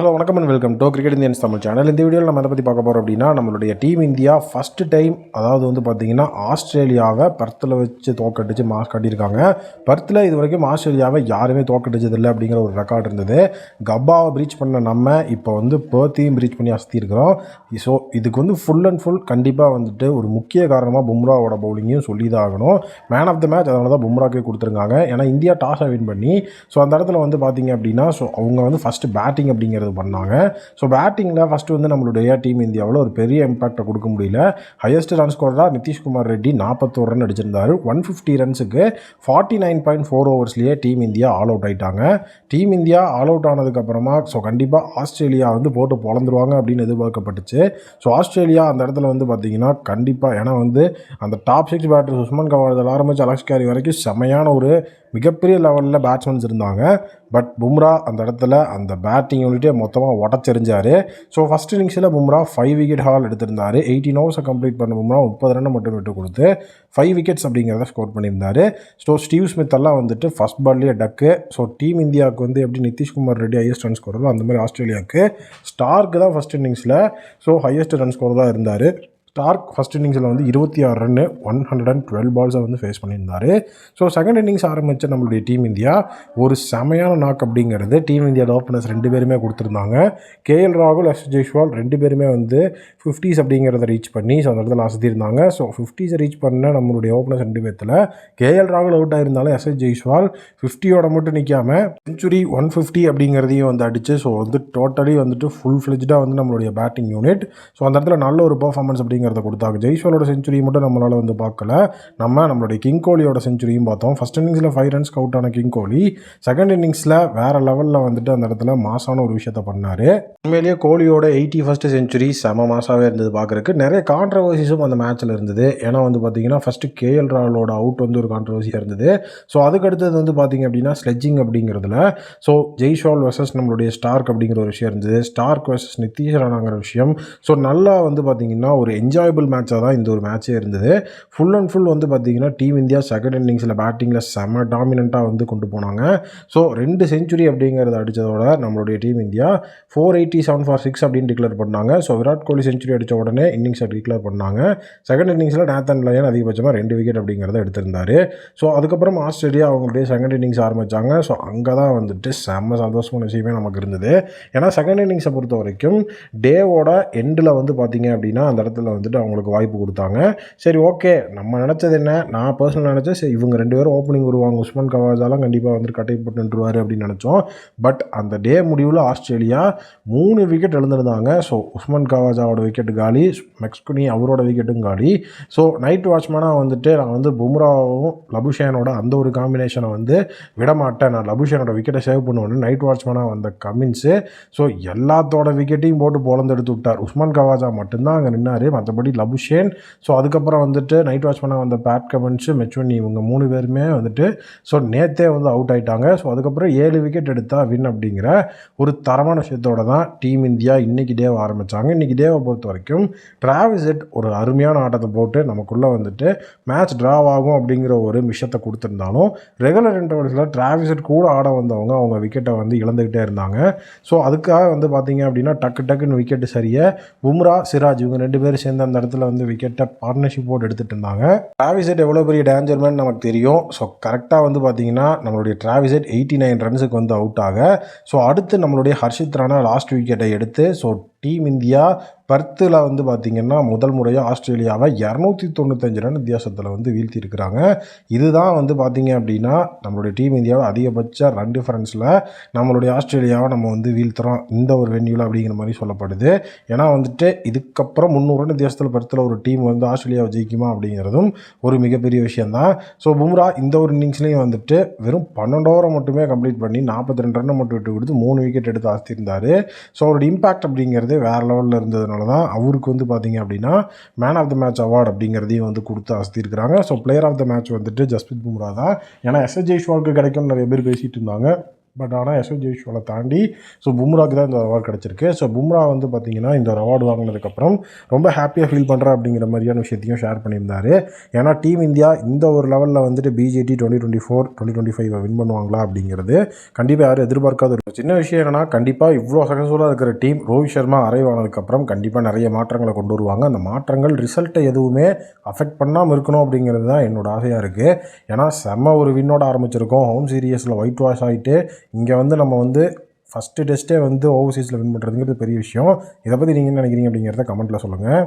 Hello வணக்கம் and welcome to cricket Indians Tamil channel இந்த வீடியோவில் நம்ம எதை பற்றி பார்க்க போகிறோம் அப்படின்னா நம்மளுடைய டீம் இந்தியா ஃபஸ்ட்டு டைம் அதாவது வந்து பார்த்தீங்கன்னா ஆஸ்திரேலியாவை பர்த்தில் வச்சு தோக்கடிச்சு மாஸ் காட்டியிருக்காங்க. பர்த்தில் இது வரைக்கும் ஆஸ்திரேலியாவை யாருமே தோக்கடிச்சதில்லை அப்படிங்கிற ஒரு ரெக்கார்ட் இருந்தது. கப்பாவை ப்ரீச் பண்ண நம்ம இப்போ வந்து பேர்த்தையும் ப்ரீச் பண்ணி அசத்தியிருக்கிறோம். ஸோ இதுக்கு வந்து ஃபுல் அண்ட் ஃபுல் கண்டிப்பாக வந்துட்டு ஒரு முக்கிய காரணமாக பும்ராவோட பவுலிங்கையும் சொல்லி தான் ஆகணும். மேன் ஆஃப் த மேட்ச் அதனால தான் பும்ராக்கே கொடுத்துருக்காங்க. ஏன்னா இந்தியா டாஸை வின் பண்ணி ஸோ அந்த இடத்துல வந்து பார்த்தீங்க அப்படின்னா ஸோ அவங்க வந்து ஃபஸ்ட்டு பேட்டிங் அப்படிங்கிறது பண்ணாங்க. ஸோ பேட்டிங்கில் ஃபஸ்ட்டு வந்து நம்மளுடைய டீம் இந்தியாவில் ஒரு பெரிய இம்பாக்டை கொடுக்க முடியல. ஹையஸ்ட் ரன் ஸ்கோராக நிதிஷ்குமார் ரெட்டி நாற்பத்தோரு ரன் அடிச்சிருந்தார். ஒன் ஃபிஃப்டி ரன்ஸுக்கு ஃபார்ட்டி நைன் பாயிண்ட் ஃபோர் ஓவர்ஸ்லேயே டீம் இந்தியா ஆல் அவுட் ஆயிட்டாங்க. டீம் இந்தியா ஆல் அவுட் ஆனதுக்கப்புறமா ஸோ கண்டிப்பாக ஆஸ்திரேலியா வந்து போட்டு பொழந்துருவாங்க அப்படின்னு எதிர்பார்க்கப்பட்டுச்சு. ஸோ ஆஸ்திரேலியா அந்த இடத்துல வந்து பார்த்தீங்கன்னா கண்டிப்பாக ஏன்னா வந்து அந்த டாப் சிக்ஸ் பேட்டர் சுஷ்மன் கவால் ஆரம்பிச்சு அலக்ஸ் கேரி வரைக்கும் செமையான ஒரு மிகப்பெரிய லெவலில் பேட்ஸ்மேன்ஸ் இருந்தாங்க. பட் பும்ரா அந்த இடத்துல அந்த பேட்டிங் யூனிட்டே மொத்தமாக உடச்செறிஞ்சார். ஸோ ஃபஸ்ட் இன்னிங்ஸில் பும்ரா ஃபைவ் விக்கெட் ஹால் எடுத்திருந்தார். எயிட்டீன் ஓவர்ஸை கம்ப்ளீட் பண்ண பும்ரா முப்பது ரன் மட்டும் விட்டு கொடுத்து ஃபைவ் விக்கெட்ஸ் அப்படிங்கிறத ஸ்கோர் பண்ணியிருந்தார். ஸோ ஸ்டீவ் ஸ்மித் எல்லாம் வந்துட்டு ஃபஸ்ட் பால்லேயே டக்கு ஸோ டீம் இந்தியாவுக்கு வந்து எப்படி நிதிஷ்குமார் ரெட்டி ஹையஸ்ட் ரன் ஸ்கோரோ அந்த மாதிரி ஆஸ்திரேலியாவுக்கு. ஸ்டார்க்கு தான் ஃபஸ்ட் இன்னிங்ஸில் ஸோ ஹையஸ்ட் ரன் ஸ்கோர் தான் இருந்தார். ஸ்டார்க் ஃபஸ்ட் இன்னிங்ஸில் வந்து இருபத்தி ஆறு run one hundred and twelve பால்ஸை வந்து ஃபேஸ் பண்ணியிருந்தார். ஸோ செகண்ட் இன்னிங்ஸ் ஆரம்பித்த நம்மளுடைய டீம் இந்தியா ஒரு செமையான நாக் அப்படிங்கிறது. டீம் இந்தியாவோட ஓப்பனர்ஸ் ரெண்டு பேருமே கொடுத்துருந்தாங்க. கேஎல் ராகுல் எஸ் ஜெய்ஷ்வால் ரெண்டு பேருமே வந்து ஃபிஃப்டிஸ் அப்படிங்கிறத ரீச் பண்ணி ஸோ அந்த இடத்துல அசத்திருந்தாங்க ஸோ ஃபிஃப்டிஸை ரீச் பண்ண நம்மளுடைய ஓப்பனர்ஸ் ரெண்டு பேர்த்தில் கேஎல் ராகுல் அவுட் ஆயிருந்தாலும் எஸ் எஸ் ஜெய்ஷ்வால் ஃபிஃப்டியோட மட்டும் நிற்காம செஞ்சுரி ஒன் ஃபிஃப்டி அப்படிங்கிறதையும் வந்து அடிச்சு ஸோ வந்து டோட்டலி வந்துட்டு ஃபுல் ஃப்ளெஜ்டாக வந்து நம்மளுடைய பேட்டிங் யூனிட் ஸோ அந்த இடத்துல நல்ல ஒரு பர்ஃபார்மன்ஸ் அப்படிங்கிறத கொடுத்தாங்க ஜெய்ஸ்வாலோட செஞ்சுரியை மட்டும் நம்மளால் வந்து பார்க்கல. நம்ம நம்மளுடைய கிங் கோலியோட செஞ்சுரியும் பார்த்தோம். ஃபஸ்ட் இன்னிங்ஸில் ஃபைவ் ரன்ஸ்க்கு அவுட் ஆன கிங் கோலி செகண்ட் இன்னிங்ஸில் வேறு லெவலில் வந்துட்டு அந்த இடத்துல மாசான ஒரு விஷயத்த பண்ணார். உண்மையிலேயே கோலியோட எயிட்டி ஃபஸ்ட் செஞ்சுரி செம மாசாவே இருந்தது பார்க்குறக்கு நிறைய கான்ட்ரவர்சிஸும் அந்த மேட்ச்சில் இருந்தது. ஏன்னா வந்து பார்த்தீங்கன்னா ஃபஸ்ட்டு கேஎல் ராவலோட அவுட் வந்து ஒரு கான்ட்ரவர்சியாக இருந்தது. ஸோ அதுக்கு அடுத்தது வந்து பார்த்தீங்க அப்படின்னா ஸ்லெட்ஜிங் அப்படிங்கிறதுல. ஸோ ஜெய்ஷால் வெர்சஸ் நம்மளுடைய ஸ்டார்க் அப்படிங்கிற ஒரு விஷயம் இருந்தது. ஸ்டார்க் வெர்சஸ் நித்தீஷ் ராணாங்கிற விஷயம். ஸோ நல்லா வந்து பார்த்தீங்கன்னா ஒரு என்ஜாயபிள் மேட்சாக தான் இந்த ஒரு மேட்சே இருந்தது. ஃபுல் அண்ட் ஃபுல் வந்து பார்த்தீங்கன்னா டீம் இந்தியா செகண்ட் இன்னிங்ஸில் பேட்டிங்கில் செம்ம டாமினண்ட்டாக வந்து கொண்டு போனாங்க. ஸோ ரெண்டு செஞ்சுரி அப்படிங்கிறத அடித்ததோட நம்மளுடைய team India four eighty seven for six அப்படின்னு டிக்ளேர் பண்ணாங்க. ஸோ விராட் கோலி செஞ்சுரி அடித்த உடனே இன்னிங்ஸை டிக்ளேர் பண்ணாங்க. செகண்ட் இன்னிங்ஸில் நேத்தன் லயன் அதிகபட்சமாக ரெண்டு விக்கெட் அப்படிங்கிறத எடுத்திருந்தார். ஸோ அதுக்கப்புறம் ஆஸ்திரேலியா அவங்களுடைய செகண்ட் இன்னிங்ஸ் ஆரம்பித்தாங்க ஸோ அங்கே தான் வந்துட்டு செம்ம சந்தோஷமான விஷயமே நமக்கு இருந்தது. ஏன்னா செகண்ட் இன்னிங்ஸை பொறுத்த வரைக்கும் டேவோட எண்டில் வந்து பார்த்தீங்க அப்படின்னா அந்த இடத்துல வந்துட்டு அவங்களுக்கு வாய்ப்பு கொடுத்தாங்க. சரி ஓகே நம்ம நினச்சது என்ன? நான் பர்சனல் நினச்சேன். சரி இவங்க ரெண்டு பேரும் ஓப்பனிங் வருவாங்க. உஸ்மான் கவாஜாலாம் கண்டிப்பாக வந்துட்டு கட்டை நின்றுவார் அப்படின்னு நினச்சோம். பட் அந்த டே முடிவில் ஆஸ்திரேலியா மூணு விக்கெட் எழுந்திருந்தாங்க ஸோ உஸ்மான் கவாஜாவோட விக்கெட் காலி மெக்ஸ்குனி அவரோட விக்கெட்டும் காலி. ஸோ நைட் வாட்ச்மேனாக வந்துட்டு நான் வந்து பும்ராவும் லபுஷேனோட அந்த ஒரு காம்பினேஷனை வந்து விடமாட்டேன். நான் லபுஷேனோட விக்கெட்டை சேவ் பண்ணுவேன்னு நைட் வாட்ச்மேனாக வந்த கமின்ஸு ஸோ எல்லாத்தோட விக்கெட்டையும் போட்டு பொழந்து எடுத்து விட்டார். உஸ்மான் கவாஜா மட்டும்தான் அங்கே நின்னார். மற்றபடி லபுஷேன் ஸோ அதுக்கப்புறம் வந்துட்டு நைட் வாட்ச்மேனாக வந்த பேட் கமெண்ட்ஸு மெச்சுவனி இவங்க மூணு பேருமே வந்துட்டு ஸோ நேத்தே வந்து அவுட் ஆகிட்டாங்க ஸோ அதுக்கப்புறம் ஏழு விக்கெட் எடுத்தால் வின் அப்படிங்கிற ஒரு தரமான விஷயத்தோட தான் டீம் இந்தியா இன்றைக்கி டேவை ஆரம்பித்தாங்க இன்றைக்கி டேவை பொறுத்த வரைக்கும் ட்ராவிசெட் ஒரு அருமையான ஆட்டத்தை போட்டு நமக்குள்ளே வந்துட்டு மேட்ச் ட்ராவ் ஆகும் அப்படிங்கிற ஒரு விஷயத்தை கொடுத்துருந்தாலும் ரெகுலர் இன்டர்வல்ஸில் ட்ராவிசெட் கூட ஆட வந்தவங்க அவங்க விக்கெட்டை வந்து இழந்துக்கிட்டே இருந்தாங்க. ஸோ அதுக்காக வந்து பார்த்தீங்க அப்படின்னா டக்கு டக்குன்னு விக்கெட்டு சரியாக பும்ரா சிராஜ் இவங்க ரெண்டு பேரும் சேர்ந்து அந்த இடத்துல வந்து விக்கெட்டை பார்ட்னர்ஷிப்போடு எடுத்துகிட்டு இருந்தாங்க டிராவிசெட் எவ்வளோ பெரிய டேஞ்சர்மேன் நமக்கு தெரியும். ஸோ கரெக்டாக வந்து பார்த்தீங்கன்னா நம்மளுடைய டிராவிசெட் எயிட்டி நைன் ரன்ஸுக்கு வந்து அவுட் ஆக. ஸோ அடுத்து நம்மளுடைய ஹர்ஷித் ராணா லாஸ்ட் விக்கெட்டை எடுத்து ஸோ டீம் இந்தியா பர்த்தில் வந்து பார்த்திங்கன்னா முதல் முறையாக ஆஸ்திரேலியாவை இரநூத்தி தொண்ணூத்தஞ்சு ரன் வித்தியாசத்தில் வந்து வீழ்த்தியிருக்கிறாங்க. இதுதான் வந்து பார்த்திங்க அப்படின்னா நம்மளுடைய டீம் இந்தியாவோட அதிகபட்ச ரன் டிஃபரன்ஸில் நம்மளுடைய ஆஸ்திரேலியாவை நம்ம வந்து வீழ்த்துறோம். இந்த ஒரு வென்யூவில் அப்படிங்கிற மாதிரி சொல்லப்படுது. ஏன்னா வந்துட்டு இதுக்கப்புறம் முந்நூறு ரன் வித்தியாசத்தில் பர்த்தில் ஒரு டீம் வந்து ஆஸ்திரேலியாவை ஜெயிக்குமா அப்படிங்கிறதும் ஒரு மிகப்பெரிய விஷயந்தான் ஸோ பும்ரா இந்த ஒரு இன்னிங்ஸ்லேயும் வந்துட்டு வெறும் பன்னெண்டு ஓவரை மட்டுமே கம்ப்ளீட் பண்ணி நாற்பத்தி ரெண்டு ரன்னை மட்டும் விட்டு கொடுத்து மூணு விக்கெட் எடுத்து ஆஸ்திருந்தார் ஸோ அவரோட இம்பேக்ட் அப்படிங்கிறது வேறு லெவலில் இருந்ததுனால தான் அவருக்கு வந்து பார்த்தீங்க அப்படின்னா man of the match award அப்படிங்கிறதையும் வந்து கொடுத்து அசத்திருக்கிறாங்க so player of the match வந்துட்டு ஜஸ்பித் பும்ரா தான். ஏன்னா எஸ்எஸ் ஜெய்ஷ்வாலுக்கு கிடைக்கும்னு நிறைய பேர் பேசிகிட்டு இருந்தாங்க. பட் ஆனால் யசோத் ஜெய்ஷ்வாலை தாண்டி ஸோ பும்ராக்கு தான் இந்த அவார்டு கிடச்சிருக்கு. ஸோ பும்ரா வந்து பார்த்தீங்கன்னா இந்த ஒரு அவார்டு வாங்கினதுக்கப்புறம் ரொம்ப ஹாப்பியாக ஃபீல் பண்ணுறேன் அப்படிங்கிற மாதிரியான விஷயத்தையும் ஷேர் பண்ணியிருந்தார். ஏன்னா டீம் இந்தியா இந்த ஒரு லெவலில் வந்துட்டு BGT twenty twenty four twenty twenty five win பண்ணுவாங்களா அப்படிங்கிறது கண்டிப்பாக யாரும் எதிர்பார்க்காத ஒரு சின்ன விஷயம் என்னன்னா கண்டிப்பாக இவ்வளோ சக்ஸஸ்ஃபுல்லாக இருக்கிற டீம் ரோஹித் சர்மா அரைவ் ஆனதுக்கப்புறம் கண்டிப்பாக நிறைய மாற்றங்களை கொண்டு வருவாங்க. அந்த மாற்றங்கள் ரிசல்ட்டை எதுவுமே அஃபெக்ட் பண்ணாமல் இருக்கணும் அப்படிங்கிறது தான் என்னோட ஆசையாக இருக்குது ஏன்னா செம்ம ஒரு வின்னோட ஆரம்பிச்சிருக்கோம். ஹோம் சீரியஸில் ஒயிட் வாஷ் ஆகிட்டு இங்கே வந்து நம்ம வந்து ஃபஸ்ட்டு டெஸ்ட்டே வந்து ஓவர்சீஸில் வின் பண்ணுறதுங்கிறது பெரிய விஷயம். இதை பற்றி நீங்கள் என்ன நினைக்கிறீங்க அப்படிங்கிறத கமெண்ட்டில் சொல்லுங்கள்